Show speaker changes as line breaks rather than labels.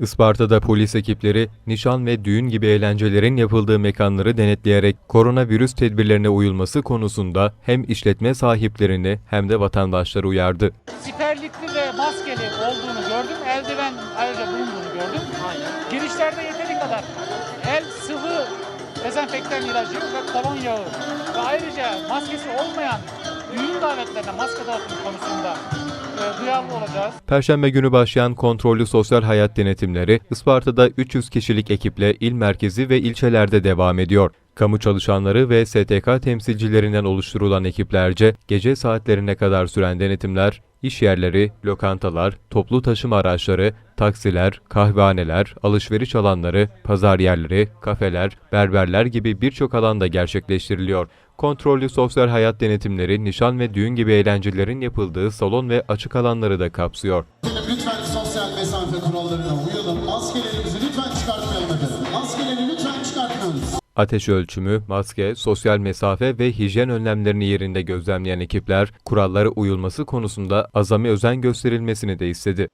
Isparta'da polis ekipleri nişan ve düğün gibi eğlencelerin yapıldığı mekanları denetleyerek koronavirüs tedbirlerine uyulması konusunda hem işletme sahiplerini hem de vatandaşları uyardı.
siperlikli ve maskeli olduğunu gördüm. Eldiven ayrıca bulunduğunu gördüm. Girişlerde yeteri kadar el sıvı dezenfektan ilacı ve kolon yağı ve ayrıca maskesi olmayan düğün davetlerine maske dağıtım konusunda duyarlı olacağız.
Perşembe günü başlayan kontrollü sosyal hayat denetimleri Isparta'da 300 kişilik ekiple il merkezi ve ilçelerde devam ediyor. Kamu çalışanları ve STK temsilcilerinden oluşturulan ekiplerce gece saatlerine kadar süren denetimler, iş yerleri, lokantalar, toplu taşıma araçları, taksiler, kahvehaneler, alışveriş alanları, pazar yerleri, kafeler, berberler gibi birçok alanda gerçekleştiriliyor. Kontrollü sosyal hayat denetimleri nişan ve düğün gibi eğlencelerin yapıldığı salon ve açık alanları da kapsıyor.
Lütfen sosyal mesafe kurallarına uyalım. Maskelerimizi lütfen çıkartmayalım efendim. Maskeleri lütfen çıkartmıyoruz.
Ateş ölçümü, maske, sosyal mesafe ve hijyen önlemlerini yerinde gözlemleyen ekipler, kurallara uyulması konusunda azami özen gösterilmesini de istedi.